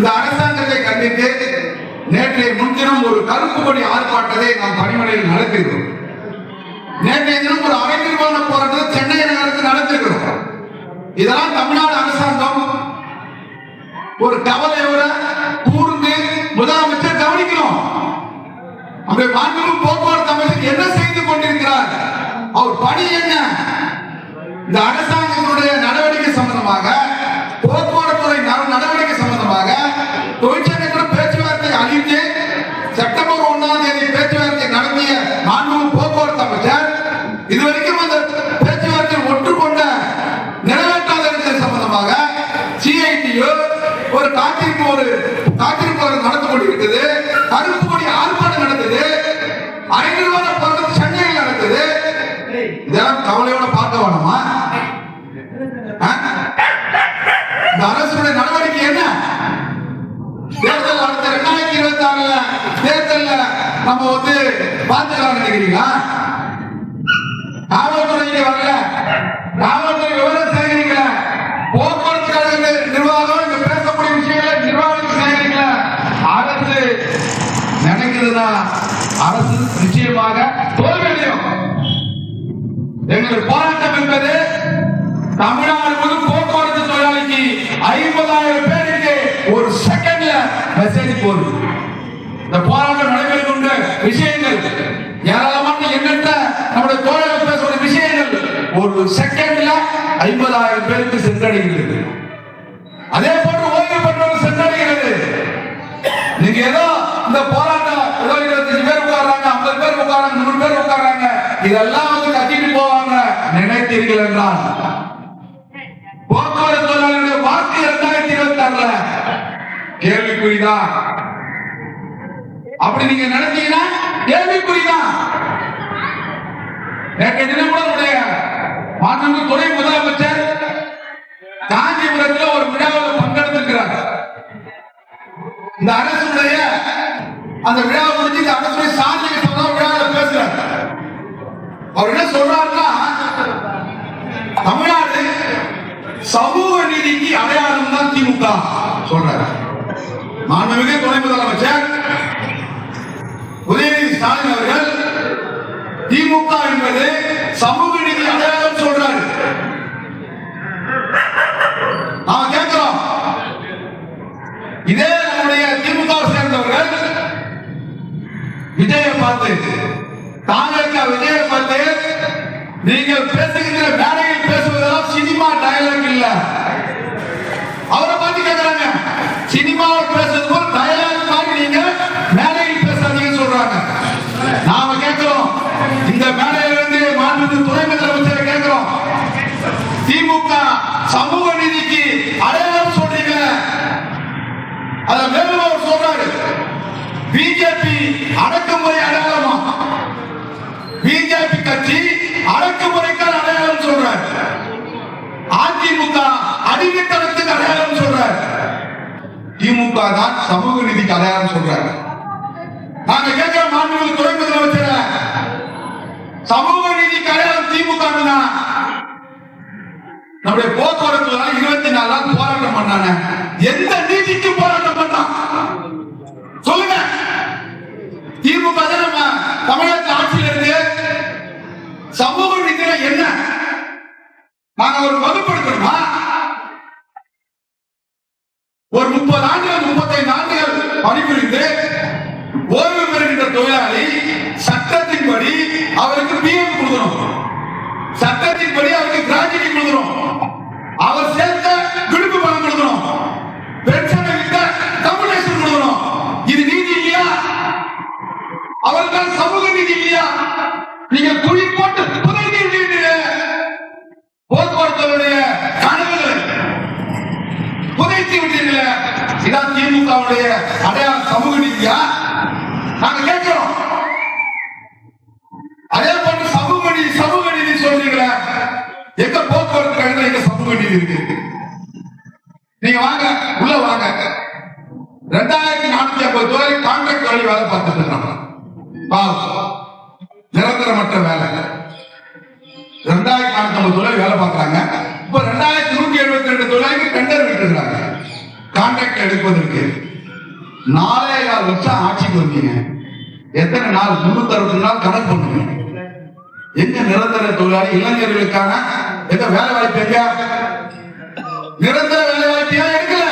இந்த அரசாங்கத்தை கண்டித்து நேற்றைய முன்தினம் ஒரு கருப்பு கொடி ஆர்ப்பாட்டத்தை நாம் பணிமனையில் நடத்தியிருக்கிறோம். நேற்றைய தினம் ஒரு அரை நிர்வாண போராட்டத்தை சென்னை நகரத்தில் நடத்திருக்கிறோம் இதெல்லாம் தமிழ்நாடு அரசாங்கம் ஒரு கவலையோட கூர்ந்து முதலமைச்சர் கவனிக்கணும் அப்படி மாண்புமிகு போக்குவரத்து அமைச்சர் என்ன செய்து கொண்டிருக்கிறார்? அவர் பணி என்ன? இந்த அரசாங்கத்தினுடைய நடவடிக்கை சம்பந்தமாக போக்குவரத்து அந்த அரசுடைய நடவடிக்கை என்ன? தேர்தல் அடுத்த ரெண்டாயிரத்தி இருபத்தி ஆறுல தேர்தல்ல நம்ம வந்து பார்த்துக்கலாம் நினைக்கிறீங்களா? காவல்துறை வரல. காவல்துறை விவரம் சேகரிக்கல. போக்குவரத்து கழக நிர்வாகம் இங்க பேசக்கூடிய விஷயங்களை நிர்வாகம் சேகரிக்கல. அரசு நினைக்கிறதுனா அரசு நிச்சயமாக தோல்வியடையும் எங்களுடைய போராட்டம் என்பது தமிழ்நாடு ஐம்பதாயிரம் பேருக்கு ஒரு செகண்ட்ல மெசேஜ் போகுது இந்த போராட்டம் நடைபெறுகின்ற விஷயங்கள். ஏராளமான எண்ணற்ற நம்முடைய தோழர்கள் பேசுகிற விஷயங்கள். ஒரு செகண்ட்ல ஐம்பதாயிரம் பேருக்கு சென்றடைகிறது அதே போன்று ஓய்வு பெற்றோர் சென்றடைகிறது. நீங்க ஏதோ இந்த போராட்டம் ஏதோ இருபத்தஞ்சு பேர் உட்கார்றாங்க ஐம்பது பேர் உட்கார்றாங்க நூறு பேர் உட்கார்றாங்க இதெல்லாம் வந்து கட்டிட்டு போவாங்க நினைத்தீர்கள் என்றால் போக்குவரத்து தொழிலாளர்களுடைய வாக்கு இரண்டாயிரத்தி இருபத்தி ஆறுல கேள்விக்குறிதா? அப்படி நீங்க நினைச்சீங்கன்னா கேள்விக்குறிதான் நேற்றைய தினம் கூட உடைய மாண்புமிகு துணை முதலமைச்சர் காஞ்சிபுரத்தில் ஒரு விழாவில் பங்கெடுத்திருக்கிறார். இந்த அரசுடைய அந்த விழாவை முடிஞ்சு இந்த அரசுடைய சாதனை சொன்ன விழாவில் பேசுறார். அவர் என்ன சொல்றாருன்னா தமிழ்நாடு சமூக நீதிக்கு அடையாளம் தான் திமுக சொல்றாரு. மாண்புமிகு துணை முதலமைச்சர் உதயநிதி ஸ்டாலின் அவர்கள் திமுக என்பது சமூக நீதி அடையாளம் சொல்றாரு. திமுக தான் சமூக நீதிக்கு அடையாளம் சொல்றாங்க. நாங்க கேட்கிற மாண்புமிகு துணை முதலமைச்சர சமூக நீதிக்கு அடையாளம் திமுக னா நம்முடைய போக்குவரத்து இருபத்தி நாலு நாள் போராட்டம் பண்ணாங்க. எந்த நீதிக்கு போராட்டம் பண்ணான் சொல்லுங்க. திமுக தான் நம்ம தமிழகத்தில் ஆட்சியில் இருந்து சமூக நீதினா என்ன? நாங்க ஒரு வகுப்படுத்தணுமா ஒரு முப்பது ஆண்டுகள் முப்பத்தைந்து ஆண்டுகள் பணிபுரிந்து ஓய்வு பெறுகின்ற தொழிலாளி சட்டத்தின்படி அவருக்கு பிஎம் கொடுக்கணும் சட்டத்தின்படி அவருக்கு கிராஜுவேட் கொடுக்கணும் அவர் சேர்த்த விடுப்பு பணம் கொடுக்கணும் பென்ஷனை விட்ட கம்யூனேஷன் கொடுக்கணும் இது நீதி இல்லையா அவர்கள் சமூக நீதி இல்லையா நீங்க குழி போட்டு புதைந்து விட்டீர்கள் போக்குவரத்துடைய கனவுகளை புதைத்து விட்டீர்கள் இதான் திமுகவுடைய அடையாளம் சமூக நீதியா நாங்க கேட்கிறோம் அதே போன்று சமூக நீதி சமூக நீதி சொல்றீங்களே எங்க போக்குவரத்து வேண்டியது இருக்கு. நீங்க வாங்க உள்ள வாங்க. ரெண்டாயிரத்தி நானூத்தி ஐம்பது ரூபாய் கான்ட்ராக்ட் வேலை வேலை பார்த்துட்டு இருக்காங்க. பாவம். நிரந்தரமற்ற வேலை. ரெண்டாயிரத்தி நானூத்தி ஐம்பது தொழிலாளி வேலை பார்க்கறாங்க. இப்ப ரெண்டாயிரத்தி நூத்தி எழுபத்தி ரெண்டு தொழிலாளிக்கு டெண்டர் விட்டுருக்காங்க. கான்ட்ராக்ட் எடுப்பதற்கு. நாலாயிரம் லட்சம் வருஷம் ஆட்சிக்கு வந்தீங்க. எத்தனை நாள்? முன்னூத்தி அறுபத்தி நாள் கணக்கு பண்ணுங்க. எங்க நிரந்தர தொழிலாளி இளைஞர்களுக்கான எந்த வேலை வாய்ப்பு எங்க? நிரந்தர வேலை வாய்ப்பு எடுக்கல?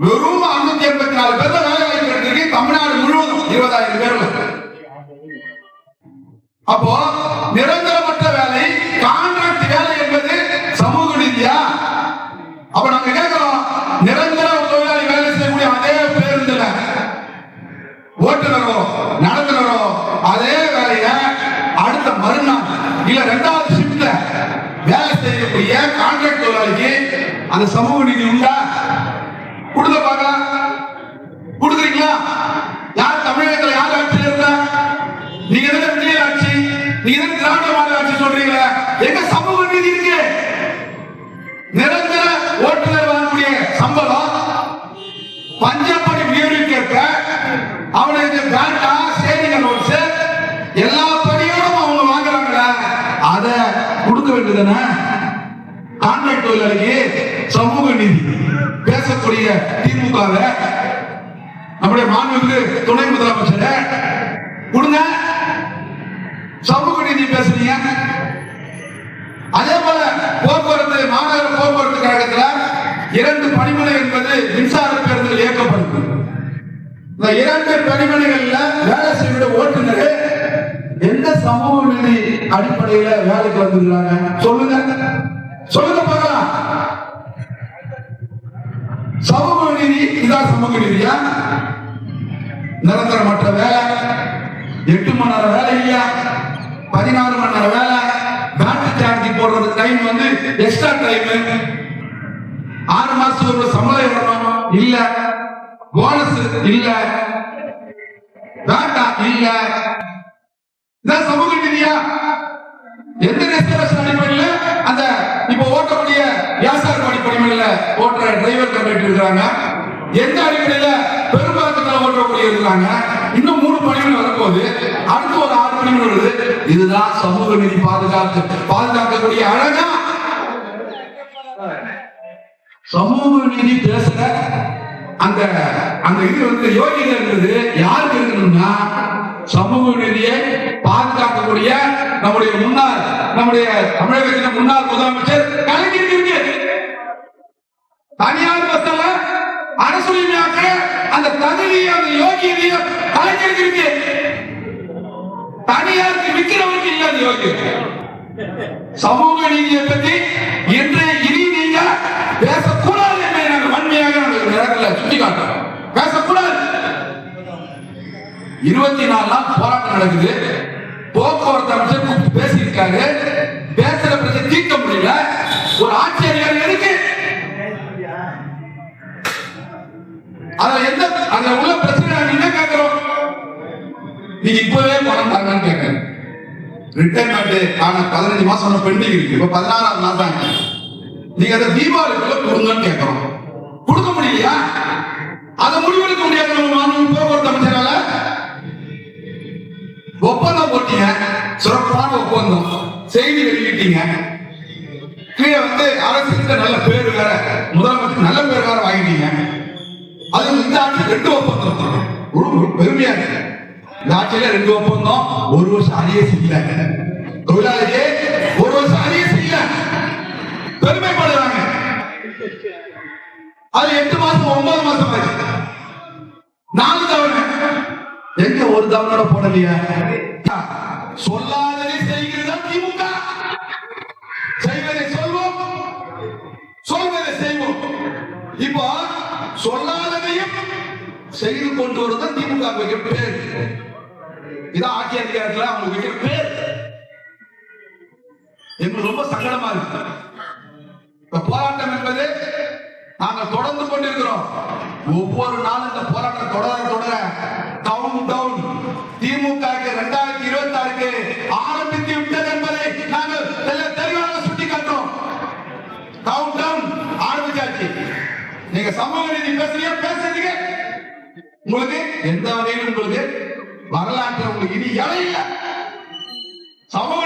வெறும் அறுநூத்தி எண்பத்தி நாலு பேர் தான் வேலை வாய்ப்பு எடுத்திருக்கு தமிழ்நாடு முழுவதும் இருபதாயிரம் பேர் அப்போ நிரந்தரமற்ற வேலை கான்ட்ராக்ட் வேலை என்பது சமூக நீதியா? அப்ப நாங்க கேட்கிறோம் நிரந்தர தொழிலாளி வேலை செய்யக்கூடிய அதே பேருந்துல ஓட்டுநரோ நடத்துனரோ அதே வேலைய அடுத்த மறுநாள் இல்ல ரெண்டாவது செய்யக்கூடிய கான்ட்ராக்ட் தொழிலாளிக்கு அந்த சமூக நீதி உண்டா? கொடுங்க பார்க்கலாம் கொடுக்குறீங்களா? யார் தமிழகத்துல யார் ஆட்சியில் இருந்தா? நீங்க என்ன விஜய் ஆட்சி? நீங்க எதுக்கு திராவிட மாநில ஆட்சி சொல்றீங்களா? எங்க சமூக நீதி இருக்கு? நிரந்தர ஓட்டுநர் வாங்கக்கூடிய சம்பளம் பஞ்சப்படி உயர்வுக்கேற்ப அவனுக்கு பேட்டா சேவிங்க நோட்ஸ் எல்லா படியோடும் அவங்க வாங்குறாங்களா அத கொடுக்க வேண்டியதுதானே? கான்ட்ராக்ட் தொழிலாளிக்கு சமூக நீதி பேசக்கூடிய திமுக நம்முடைய மாண்புக்கு துணை முதலமைச்சர் கொடுங்க. சமூக நீதி பேசுறீங்க. அதே போல போக்குவரத்து மாநகர போக்குவரத்து கழகத்தில் இரண்டு பணிமனை என்பது மின்சார பேருந்தில் இயக்கப்படுது. இந்த இரண்டு பணிமனைகள்ல வேலை செய்ய ஓட்டுநர் எந்த சமூக நீதி அடிப்படையில வேலைக்கு வந்துருக்காங்க சொல்லுங்க. சொல்லுங்க பார்க்கலாம். சமூக நீதி இதான் சமூக நீதியா? நிரந்தரமற்ற வேலை. எட்டு மணி நேரம் வேலை இல்லையா? பதினாறு மணி நேரம் வேலை. பேட்டரி சார்ஜ் போடுறது டைம் வந்து எக்ஸ்ட்ரா டைம் ஆறு மாசத்துக்கு ஒரு சம்பளம் வரணும் இல்ல. போனஸ் இல்ல. பேட்டா இல்ல. இதான் சமூக நீதியா? எந்த ரிசர்வேஷன் அடிப்படையில்? அந்த அடிப்படையில் ஓட்டுற டிரைவர் கண்டக்டர் இருக்கிறாங்க எந்த அடிப்படையில பெரும்பாக்கத்துல ஓட்டக்கூடிய இருக்கிறாங்க இன்னும் மூணு பணிகள் வரப்போகுது. அடுத்து ஒரு ஆறு பணிகள் வருது. இதுதான் சமூக நீதி பாதுகாத்து பாதுகாக்கக்கூடிய அழகா சமூக நீதி பேசுற அந்த அந்த இது வந்து யோகிதை இருந்தது. யாருக்கு இருக்கணும்னா சமூக நீதியை பாதுகாக்கக்கூடிய நம்முடைய முன்னாள் நம்முடைய தமிழகத்தின் முன்னாள் முதலமைச்சர் கலைஞர் தனியார் பஸ்ல அரசுரிமையாக்க அந்த தகுதியை அந்த யோகியதைய கலைஞருக்கு இருக்கு தனியாருக்கு விற்கிறவருக்கு இல்லை அந்த யோகியம் சமூக நீதியை பற்றி இன்று இனி நீங்க பேசக்கூடாது என்பதை நாங்கள் வன்மையாக நாங்கள் இந்த சுட்டி சுட்டிக்காட்டுறோம். பேசக்கூடாது. இருபத்தி நாலு நாள் போராட்டம் நடக்குது. போக்குவரத்து அமைச்சர் கூப்பிட்டு பேசியிருக்காரு. பேசுற பிரச்சனை தீர்க்க முடியல. ஒரு ஆட்சியை அதுல எந்த அதுல உள்ள பிரச்சனை நாங்க என்ன கேட்கிறோம்? நீங்க இப்பவே பணம் தாங்கன்னு கேட்கறேன். ரிட்டைர்மெண்ட் ஆன பதினஞ்சு மாசம் பெண்டிங் இருக்கு. இப்ப பதினாறாம் நாள் தாங்க நீங்க அதை தீபாவளிக்குள்ள கொடுங்கன்னு கேட்கிறோம். கொடுக்க முடியலையா? அதை முடிவெடுக்க முடியாது. நம்ம மாணவன் போக்குவரத்து அமைச்சரால. ஒப்பந்தம் போட்டீங்க. சிறப்பான ஒப்பந்தம். செய்தி வெளியிட்டீங்க. கீழே வந்து அரசுக்கு நல்ல பேர் வேற முதலமைச்சர் நல்ல பேர் ரெண்டு ஒப்பந்தம் ஒரு பெருமையா இருக்கு இந்த ஆட்சியில ரெண்டு ஒப்பந்தம் ஒரு வருஷம் அதையே செய்யல. தொழிலாளியே ஒரு வருஷம் அதையே செய்யல. பெருமைப்படுறாங்க. அது எட்டு மாசம் ஒன்பது மாசம் ஆச்சு. நாலு தவணை. எங்க ஒரு தவணோட போடலையா? சொல்லாததை செய்கிறதா திமுக. செய்வதை சொல்வோம். சொல்வதை செய்வோம். இப்போ சொல்லாத செய்து கொண்டு வருதான் திமுக மிகப்பேர் இதான் ஆட்சி அதிகாரத்தில் அவங்க மிகப்பேர் எங்களுக்கு ரொம்ப சங்கடமா இருக்கு. இந்த போராட்டம் என்பது நாங்கள் தொடர்ந்து கொண்டிருக்கிறோம். ஒவ்வொரு நாளும் இந்த போராட்டம் தொடர தொடர டவுன் டவுன் திமுக இரண்டாயிரத்தி இருபத்தி ஆறுக்கு ஆரம்பித்து விட்டது என்பதை நாங்கள் எல்லாம் தெளிவாக சுட்டி காட்டுறோம் டவுன் டவுன் ஆரம்பிச்சாச்சு. நீங்க சமூக நீதி பேசுறீங்க உங்களுக்கு எந்த வகையிலும் உங்களுக்கு வரலாற்று உங்களுக்கு இனி இடம் இல்லை சமூக